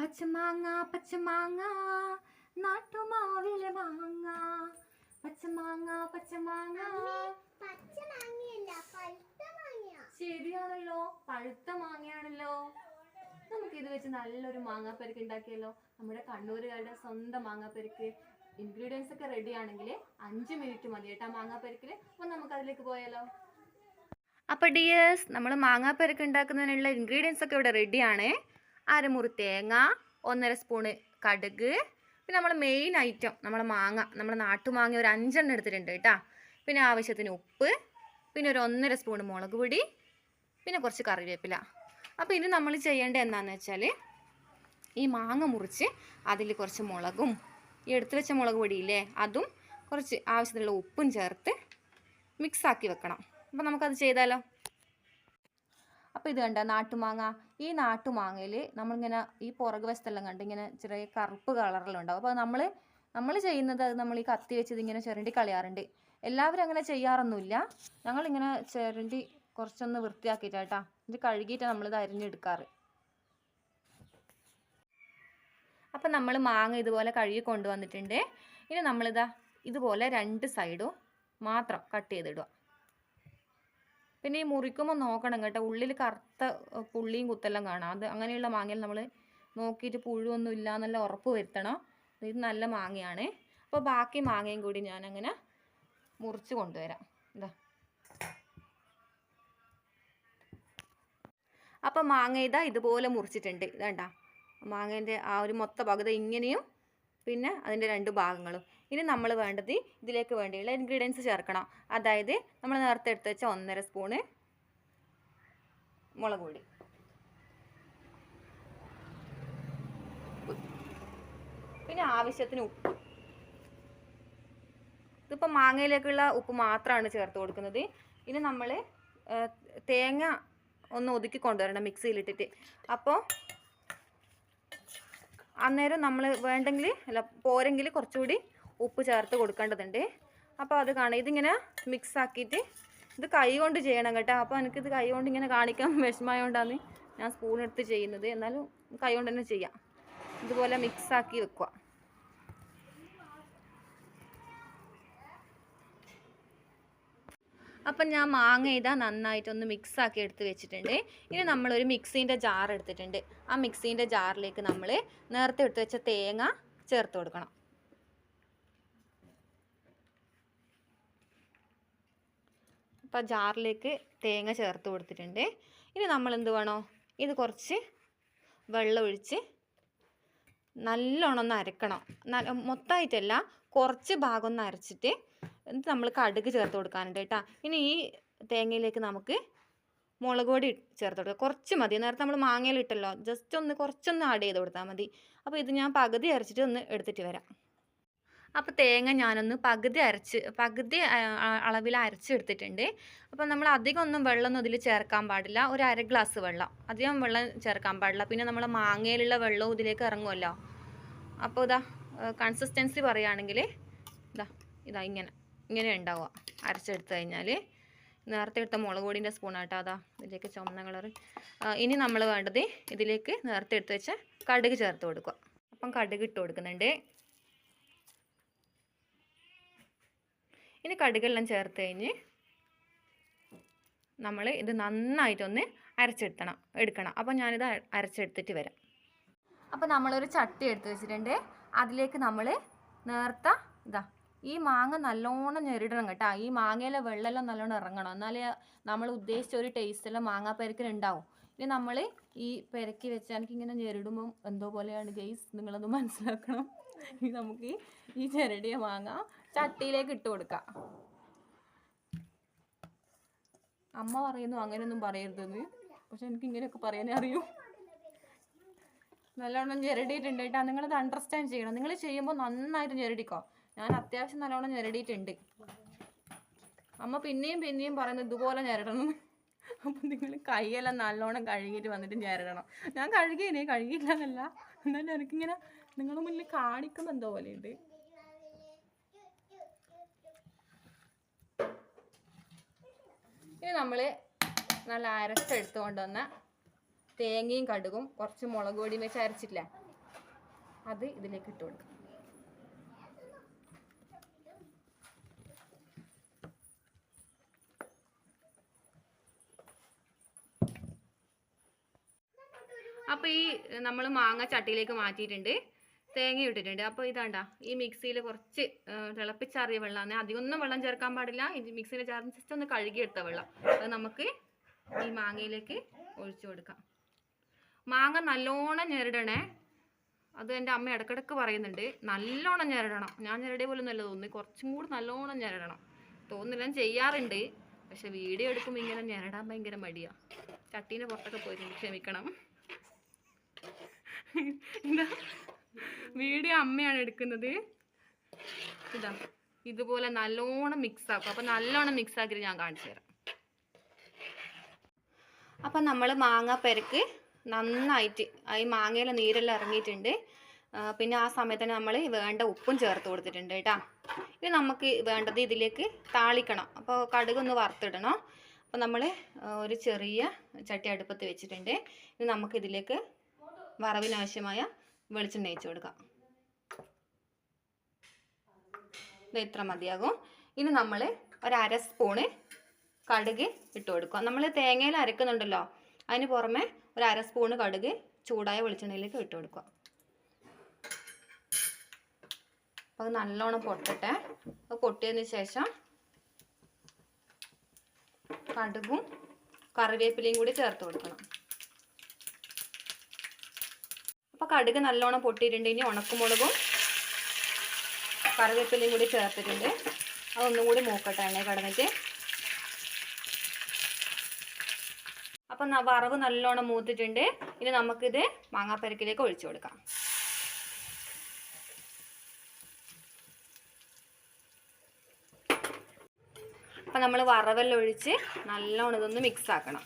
പച്ചമാങ്ങ പച്ചമാങ്ങ നാട്ടുമാവിലെ മാങ്ങ. പച്ചമാങ്ങ പച്ചമാങ്ങ. ശരിയാണല്ലോ പഴുത്ത മാങ്ങയാണല്ലോ. നമുക്ക് ഇത് വെച്ച് നല്ലൊരു മാങ്ങാപ്പരിക്ക് ഉണ്ടാക്കിയല്ലോ നമ്മുടെ കണ്ണൂരുകാരുടെ സ്വന്തം മാങ്ങാപ്പരിക്ക്. ഇൻഗ്രീഡിയൻസ് ഒക്കെ റെഡി ആണെങ്കിൽ അഞ്ച് മിനിറ്റ് മതി കേട്ടോ മാങ്ങാപ്പരിക്കിൽ അപ്പോൾ നമുക്ക് അതിലേക്ക് പോയാലോ? അപ്പോൾ ഡിയേഴ്സ് നമ്മൾ മാങ്ങാപ്പരിക്ക് ഉണ്ടാക്കുന്നതിനുള്ള ഇൻഗ്രീഡിയൻസ് ഒക്കെ ഇവിടെ റെഡിയാണ് അരമുറി തേങ്ങ ഒന്നര സ്പൂണ് കടുക്. പിന്നെ നമ്മൾ മെയിൻ ഐറ്റം നമ്മളെ മാങ്ങ നമ്മുടെ നാട്ടുമാങ്ങ ഒരു അഞ്ചെണ്ണം എടുത്തിട്ടുണ്ട് കേട്ടോ പിന്നെ ആവശ്യത്തിന് ഉപ്പ് പിന്നെ ഒരു ഒന്നര സ്പൂൺ മുളക് പൊടി പിന്നെ കുറച്ച് കറിവേപ്പില. അപ്പോൾ ഇനി നമ്മൾ ചെയ്യേണ്ടത് എന്താണെന്ന് വെച്ചാൽ ഈ മാങ്ങ മുറിച്ച് അതിൽ കുറച്ച് മുളകും ഈ എടുത്തു വെച്ച മുളക് പൊടിയില്ലേ അതും കുറച്ച് ആവശ്യത്തിനുള്ള ഉപ്പും ചേർത്ത് മിക്സാക്കി വെക്കണം. അപ്പോൾ നമുക്കത് ചെയ്താലോ? അപ്പോൾ ഇത് കണ്ട? നാട്ടുമാങ്ങ. ഈ നാട്ടുമാങ്ങയിൽ നമ്മളിങ്ങനെ ഈ പുറക് വശത്തെല്ലാം കണ്ട് ഇങ്ങനെ ചെറിയ കറുപ്പ് കളറിലുണ്ടാവും അപ്പോൾ നമ്മൾ നമ്മൾ ചെയ്യുന്നത് അത് നമ്മൾ ഈ കത്തി വെച്ചത് ഇങ്ങനെ ചുരണ്ടി കളയാറുണ്ട്. എല്ലാവരും അങ്ങനെ ചെയ്യാറൊന്നുമില്ല. ഞങ്ങളിങ്ങനെ ചെറുണ്ടി കുറച്ചൊന്ന് വൃത്തിയാക്കിയിട്ടാട്ടാ. ഇത് കഴുകിയിട്ടാണ് നമ്മളിത് അരിഞ്ഞെടുക്കാറ്. അപ്പം നമ്മൾ മാങ്ങ ഇതുപോലെ കഴുകി കൊണ്ടുവന്നിട്ടുണ്ട്. ഇനി നമ്മളിതാ ഇതുപോലെ രണ്ട് സൈഡും മാത്രം കട്ട് ചെയ്തിടുക. പിന്നെ ഈ മുറിക്കുമ്പോൾ നോക്കണം കേട്ടോ. ഉള്ളിൽ കറുത്ത പുള്ളിയും കുത്തെല്ലാം കാണാം. അത് അങ്ങനെയുള്ള മാങ്ങയിൽ നമ്മൾ നോക്കിയിട്ട് പുഴുവൊന്നും ഇല്ല എന്നല്ല ഉറപ്പ് വരുത്തണം. ഇത് നല്ല മാങ്ങയാണ്. അപ്പോൾ ബാക്കി മാങ്ങയും കൂടി ഞാൻ അങ്ങനെ മുറിച്ച് കൊണ്ടുവരാം. എന്താ അപ്പം മാങ്ങ ഇതാ ഇതുപോലെ മുറിച്ചിട്ടുണ്ട്. ഇതാണ്ട. മാങ്ങേന്റെ ആ ഒരു മൊത്ത പകുതി ഇങ്ങനെയും പിന്നെ അതിന്റെ രണ്ട് ഭാഗങ്ങളും. ഇനി നമ്മൾ വേണ്ടത് ഇതിലേക്ക് വേണ്ടിയുള്ള ഇൻഗ്രീഡിയൻസ് ചേർക്കണം. അതായത് നമ്മൾ നേരത്തെ എടുത്ത് വെച്ച ഒന്നര സ്പൂണ് മുളക് പൊടി. പിന്നെ ആവശ്യത്തിന് ഉപ്പ്. ഇതിപ്പോൾ മാങ്ങയിലേക്കുള്ള ഉപ്പ് മാത്രമാണ് ചേർത്ത് കൊടുക്കുന്നത്. ഇനി നമ്മൾ തേങ്ങ ഒന്ന് ഒതുക്കി കൊണ്ടുവരണം മിക്സിയിലിട്ടിട്ട്. അപ്പോൾ അന്നേരം നമ്മൾ വേണ്ടെങ്കിൽ അല്ല പോരെങ്കിൽ കുറച്ചുകൂടി ഉപ്പ് ചേർത്ത് കൊടുക്കേണ്ടതുണ്ട്. അപ്പോൾ അത് കാണാം. ഇതിങ്ങനെ മിക്സ് ആക്കിയിട്ട് ഇത് കൈ കൊണ്ട് ചെയ്യണം കേട്ടോ. അപ്പോൾ എനിക്കിത് കൈ കൊണ്ട് ഇങ്ങനെ കാണിക്കാൻ വിഷമമായതുകൊണ്ടാണ് ഞാൻ സ്പൂൺ എടുത്ത് ചെയ്യുന്നത്. എന്നാലും കൈ കൊണ്ട് തന്നെ ചെയ്യാം. ഇതുപോലെ മിക്സ് ആക്കി വെക്കുക. അപ്പം ഞാൻ മാങ്ങ ഇതാ നന്നായിട്ടൊന്ന് മിക്സ് ആക്കി എടുത്ത് വെച്ചിട്ടുണ്ട്. ഇനി നമ്മളൊരു മിക്സീന്റെ ജാർ എടുത്തിട്ടുണ്ട്. ആ മിക്സീന്റെ ജാറിലേക്ക് നമ്മൾ നേരത്തെ എടുത്ത് വെച്ച തേങ്ങ ചേർത്ത് കൊടുക്കണം. അപ്പോൾ ജാറിലേക്ക് തേങ്ങ ചേർത്ത് കൊടുത്തിട്ടുണ്ട്. ഇനി നമ്മൾ എന്ത് വേണോ ഇത് കുറച്ച് വെള്ളം ഒഴിച്ച് നല്ലോണം ഒന്ന് അരക്കണം. മൊത്തമായിട്ടല്ല കുറച്ച് ഭാഗം ഒന്ന് അരച്ചിട്ട് എന്നിട്ട് നമ്മൾ കടുക് ചേർത്ത് കൊടുക്കാനുണ്ട് കേട്ടോ. ഇനി ഈ തേങ്ങയിലേക്ക് നമുക്ക് മുളക് പൊടി ചേർത്ത് കൊടുക്കുക കുറച്ച് മതി. നേരത്തെ നമ്മൾ മാങ്ങയിൽ ഇട്ടല്ലോ. ജസ്റ്റ് ഒന്ന് കുറച്ചൊന്ന് ആഡ് ചെയ്ത് കൊടുത്താൽ മതി. അപ്പോൾ ഇത് ഞാൻ പകുതി അരച്ചിട്ട് ഒന്ന് എടുത്തിട്ട് വരാം. അപ്പോൾ തേങ്ങ ഞാനൊന്ന് പകുതി അരച്ച് പകുതി അളവിൽ അരച്ചെടുത്തിട്ടുണ്ട്. അപ്പോൾ നമ്മൾ അധികം ഒന്നും വെള്ളമൊന്നും ഇതിൽ ചേർക്കാൻ പാടില്ല. ഒരു അര ഗ്ലാസ് വെള്ളം. അധികം വെള്ളം ചേർക്കാൻ പാടില്ല. പിന്നെ നമ്മൾ മാങ്ങയിലുള്ള വെള്ളവും ഇതിലേക്ക് ഇറങ്ങുമല്ലോ. അപ്പോൾ ഇതാ കൺസിസ്റ്റൻസി പറയുകയാണെങ്കിൽ ഇതാ ഇതാ ഇങ്ങനെ. ഇങ്ങനെ ഉണ്ടാവുക. അരച്ചെടുത്ത് കഴിഞ്ഞാൽ നേരത്തെ എടുത്ത മുളക് പൊടിന്റെ സ്പൂണാട്ടോ അതാ ഇതിലേക്ക് ചുമന്ന കളർ ഇനി നമ്മൾ വേണ്ടത് ഇതിലേക്ക് നേരത്തെ എടുത്ത് വെച്ച കടുക് ചേർത്ത് കൊടുക്കുക. അപ്പം കടുക് ഇട്ട് കൊടുക്കുന്നുണ്ട്. ഇനി കടുകെല്ലാം ചേർത്ത് കഴിഞ്ഞ് നമ്മൾ ഇത് നന്നായിട്ടൊന്ന് അരച്ചെടുത്തണം എടുക്കണം. അപ്പോൾ ഞാനിത് അര- അരച്ചെടുത്തിട്ട് വരാം. അപ്പോൾ നമ്മളൊരു ചട്ടി എടുത്ത് വെച്ചിട്ടുണ്ട്. അതിലേക്ക് നമ്മൾ നേർത്ത ഇതാ ഈ മാങ്ങ നല്ലോണം ഞെരിടണം കേട്ടോ. ഈ മാങ്ങയിലെ വെള്ളമെല്ലാം നല്ലോണം ഇറങ്ങണം. എന്നാലേ നമ്മൾ ഉദ്ദേശിച്ച ഒരു ടേസ്റ്റുള്ള മാങ്ങാ പെരക്കിൽ ഉണ്ടാവും ഇനി നമ്മൾ ഈ പെരക്കി വെച്ച് എനിക്കിങ്ങനെ ഞെരിടുമ്പം എന്തോ പോലെയാണ് ഗെയ്സ് നിങ്ങളത് മനസ്സിലാക്കണം. ഇനി നമുക്ക് ഈ- ഈ ചെരടിയ മാങ്ങ ചട്ടിയിലേക്ക് ഇട്ട് കൊടുക്കാം. അമ്മ പറയുന്നു അങ്ങനെയൊന്നും പറയരുതെന്ന്. പക്ഷെ എനിക്ക് ഇങ്ങനെയൊക്കെ പറയാനേ അറിയൂ. നല്ലോണം ഞെരടിയിട്ടുണ്ട് കേട്ടോ. നിങ്ങളത് അണ്ടർസ്റ്റാൻഡ് ചെയ്യണം. നിങ്ങൾ ചെയ്യുമ്പോൾ നന്നായിട്ട് ഞെരടിക്കോ. ഞാൻ അത്യാവശ്യം നല്ലോണം ഞെരടിയിട്ടുണ്ട്. അമ്മ പിന്നെയും പിന്നെയും പറയുന്നത് ഇതുപോലെ ഞെരടണം. അപ്പം നിങ്ങൾ കൈയെല്ലാം നല്ലോണം കഴുകിയിട്ട് വന്നിട്ട് ഞെരടണം. ഞാൻ കഴുകിയേനെ കഴുകിയില്ല എന്നല്ല എന്നാലും എനിക്കിങ്ങനെ നിങ്ങളുടെ മുന്നിൽ കാണിക്കുമ്പോൾ എന്തോ പോലെയുണ്ട്. ഇനി നമ്മൾ നല്ല അരച്ചെടുത്ത് കൊണ്ടുവന്ന തേങ്ങയും കടുകും കുറച്ച് മുളക് പൊടിയും വെച്ച് അരച്ചിട്ടില്ല അത് ഇതിലേക്ക് ഇട്ട് കൊടുക്കാം. അപ്പോൾ ഈ നമ്മൾ മാങ്ങ ചട്ടിയിലേക്ക് മാറ്റിയിട്ടുണ്ട്. തേങ്ങ ഇട്ടിട്ടുണ്ട്. അപ്പോൾ ഇതാണ്ട ഈ മിക്സിയിൽ കുറച്ച് തിളപ്പിച്ചാറിയ വെള്ളമാണ് അധികമൊന്നും വെള്ളം ചേർക്കാൻ പാടില്ല. ഇത് മിക്സിയിൽ ചേർന്ന് ജസ്റ്റ് ഒന്ന് കഴുകിയെടുത്ത വെള്ളം. അത് നമുക്ക് ഈ മാങ്ങയിലേക്ക് ഒഴിച്ചു കൊടുക്കാം. മാങ്ങ നല്ലോണം ഞെരടണേ. അത് എന്റെ അമ്മ ഇടക്കിടക്ക് പറയുന്നുണ്ട്. നല്ലോണം ഞെരടണം. ഞാൻ ഞെരടിയ പോലെ നല്ല തോന്നി കുറച്ചും കൂടി നല്ലോണം ഞെരടണം. തോന്നില്ല ചെയ്യാറുണ്ട്. പക്ഷെ വീഡിയോ എടുക്കുമ്പോൾ ഇങ്ങനെ ഞെരടാൻ ഭയങ്കര മടിയാണ് ചട്ടീന്റെ പുറത്തൊക്കെ പോയിട്ടുണ്ട് ക്ഷമിക്കണം. ഇതാ വീഡിയോ അമ്മയാണ് എടുക്കുന്നത്. ഇതാ ഇതുപോലെ നല്ലോണം മിക്സ് ആക്കും. അപ്പം നല്ലോണം മിക്സ് ആക്കിയിട്ട് ഞാൻ കാണിച്ചു തരാം. അപ്പം നമ്മൾ മാങ്ങ പെരക്ക് നന്നായിട്ട് ഈ മാങ്ങയിലെ നീരെല്ലാം ഇറങ്ങിയിട്ടുണ്ട്. പിന്നെ ആ സമയത്ത് തന്നെ നമ്മൾ വേണ്ട ഉപ്പും ചേർത്ത് കൊടുത്തിട്ടുണ്ട് കേട്ടോ. ഇനി നമുക്ക് വേണ്ടത് ഇതിലേക്ക് താളിക്കണം. അപ്പോൾ കടുകൊന്ന് വറുത്തിടണം. അപ്പോൾ നമ്മൾ ഒരു ചെറിയ ചട്ടി അടുപ്പത്ത് വെച്ചിട്ടുണ്ട്. ഇനി നമുക്ക് ഇതിലേക്ക് വറവിനാവശ്യമായ വെളിച്ചെണ്ണ ഒഴിച്ച് കൊടുക്കാം. ഇത് ഇത്ര മതിയാകും. ഇനി നമ്മൾ ഒരു അര സ്പൂണ് കടുക് ഇട്ട് കൊടുക്കുക. നമ്മൾ തേങ്ങയിൽ അരക്കുന്നുണ്ടല്ലോ അതിന് പുറമെ ഒരു അര സ്പൂണ് കടുക് ചൂടായ വെളിച്ചെണ്ണയിലേക്ക് ഇട്ട് കൊടുക്കുക. അപ്പോൾ അത് നല്ലോണം പൊട്ടട്ടെ. അത് പൊട്ടിയതിന് ശേഷം കടുകും കറിവേപ്പിലയും കൂടി ചേർത്ത് കൊടുക്കണം അപ്പോൾ കടുക് നല്ലോണം പൊട്ടിയിട്ടുണ്ട്. ഇനി ഉണക്കുമുളകും കറിവേപ്പിലയും കൂടി ചേർത്തിട്ടുണ്ട്. അതൊന്നും കൂടി മൂക്കട്ടെ എണ്ണ കടന്നിട്ട്. അപ്പം വറവ് നല്ലോണം മൂത്തിട്ടുണ്ട്. ഇനി നമുക്കിത് മാങ്ങാപ്പരക്കിലേക്ക് ഒഴിച്ചു കൊടുക്കാം. അപ്പം നമ്മൾ വറവെല്ലാം ഒഴിച്ച് നല്ലോണം ഇതൊന്ന് മിക്സ് ആക്കണം.